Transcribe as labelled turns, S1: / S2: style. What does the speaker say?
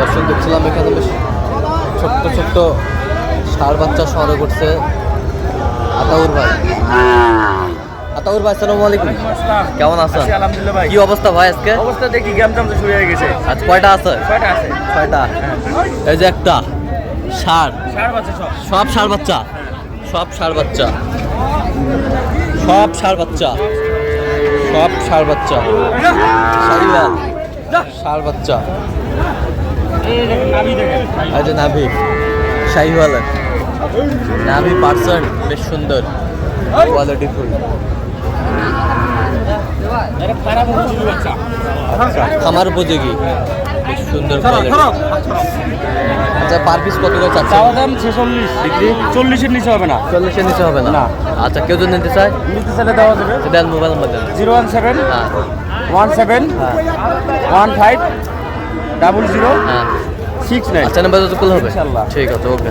S1: দর্শক দেখছিলাম এখানে বেশ ছোট্ট ছোট্ট সার বাচ্চা শহরে করছে আতাউর ভাই। আতাউর ভাই আসসালামু আলাইকুম। কেমন আছেন?
S2: আলহামদুলিল্লাহ ভাই।
S1: কি অবস্থা ভাই আজকে?
S2: অবস্থা দেখি গেম টাম শুরু হয়ে গেছে।
S1: আজ কয়টা আছে?
S2: ছয়টা আছে।
S1: এই যে একটা ষাঁড়
S2: ষাট বাচ্চা সব।
S1: সব ষাঁড় বাচ্চা। সব ষাঁড় বাচ্চা। সব ষাঁড় বাচ্চা। সব ষাঁড় বাচ্চা। শাহিওয়াল ষাঁড় বাচ্চা।
S2: দেখেন নাভি
S1: শাহিওয়ালের নাভি পার্সেন্ট বেশ সুন্দর কোয়ালিটি ফুল
S2: এটা খারাপ হচ্ছে বাচ্চা
S1: আচ্ছা খামার উপযোগী বেশ সুন্দর আচ্ছা পার পিস কত করে চাচ্ছে
S2: চাওয়া দাম ছেচল্লিশ। ডিগ্রি চল্লিশের নিচে হবে না।
S1: চল্লিশের নিচে হবে না?
S2: না।
S1: আচ্ছা কেউ যদি নিতে চায়?
S2: নিতে চাইলে দেওয়া যাবে।
S1: দেন মোবাইল নাম্বার দেন।
S2: জিরো ওয়ান সেভেন
S1: হ্যাঁ।
S2: One seven one five double zero
S1: হ্যাঁ।
S2: সিক্স নাইন
S1: আচ্ছা নাম্বার যত হবে। ঠিক আছে ওকে